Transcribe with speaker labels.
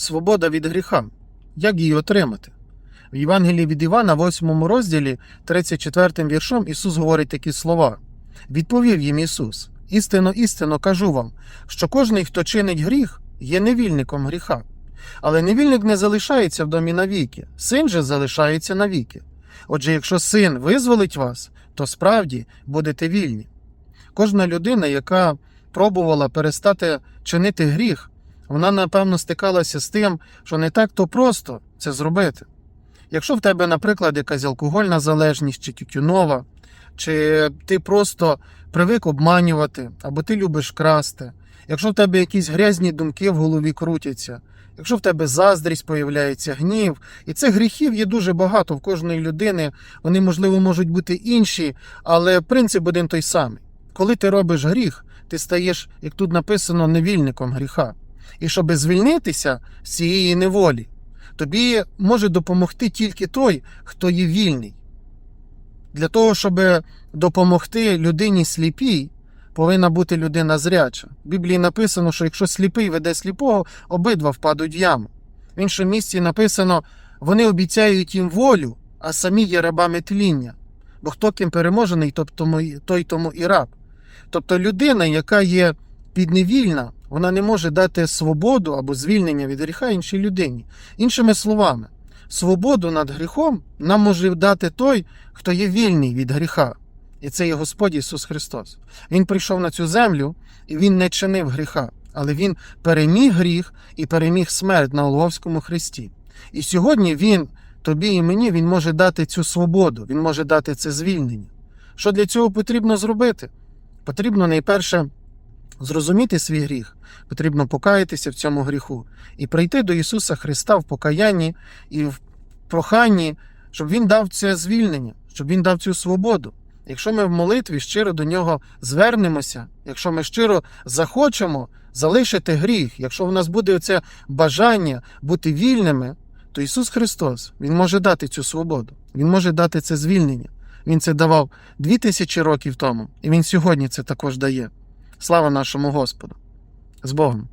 Speaker 1: свобода від гріха. Як її отримати? В Євангелії від Івана, 8 розділі, 34 віршом, Ісус говорить такі слова. Відповів їм Ісус: Істинно, істинно кажу вам, що кожний, хто чинить гріх, є невільником гріха. Але невільник не залишається в домі навіки, син же залишається навіки. Отже, якщо син визволить вас, то справді будете вільні. Кожна людина, яка пробувала перестати чинити гріх, вона напевно стикалася з тим, що не так то просто це зробити. Якщо в тебе, наприклад, якась алкогольна залежність чи тютюнова, чи ти просто привик обманювати, або ти любиш красти, якщо в тебе якісь грязні думки в голові крутяться, якщо в тебе заздрість появляється, гнів, і цих гріхів є дуже багато в кожної людини, вони, можливо, можуть бути інші, але принцип один той самий. Коли ти робиш гріх, ти стаєш, як тут написано, невільником гріха. І щоб звільнитися з цієї неволі, тобі може допомогти тільки той, хто є вільний. Для того, щоб допомогти людині сліпій, повинна бути людина зряча. В Біблії написано, що якщо сліпий веде сліпого, обидва впадуть в яму. В іншому місці написано: вони обіцяють їм волю, а самі є рабами тління. Бо хто ким переможений, тобто той тому і раб. Тобто людина, яка є підневільна, вона не може дати свободу або звільнення від гріха іншій людині. Іншими словами, свободу над гріхом нам може дати той, хто є вільний від гріха. І це є Господь Ісус Христос. Він прийшов на цю землю і Він не чинив гріха, але Він переміг гріх і переміг смерть на Голговському хресті. І сьогодні Він, тобі і мені, Він може дати цю свободу, Він може дати це звільнення. Що для цього потрібно зробити? Потрібно найперше зрозуміти свій гріх, потрібно покаятися в цьому гріху і прийти до Ісуса Христа в покаянні і в проханні, щоб Він дав це звільнення, щоб Він дав цю свободу. Якщо ми в молитві щиро до нього звернемося, якщо ми щиро захочемо залишити гріх, якщо в нас буде оце бажання бути вільними, то Ісус Христос Він може дати цю свободу, Він може дати це звільнення. Він це давав дві тисячі років тому, і Він сьогодні це також дає. Слава нашому Господу! З Богом!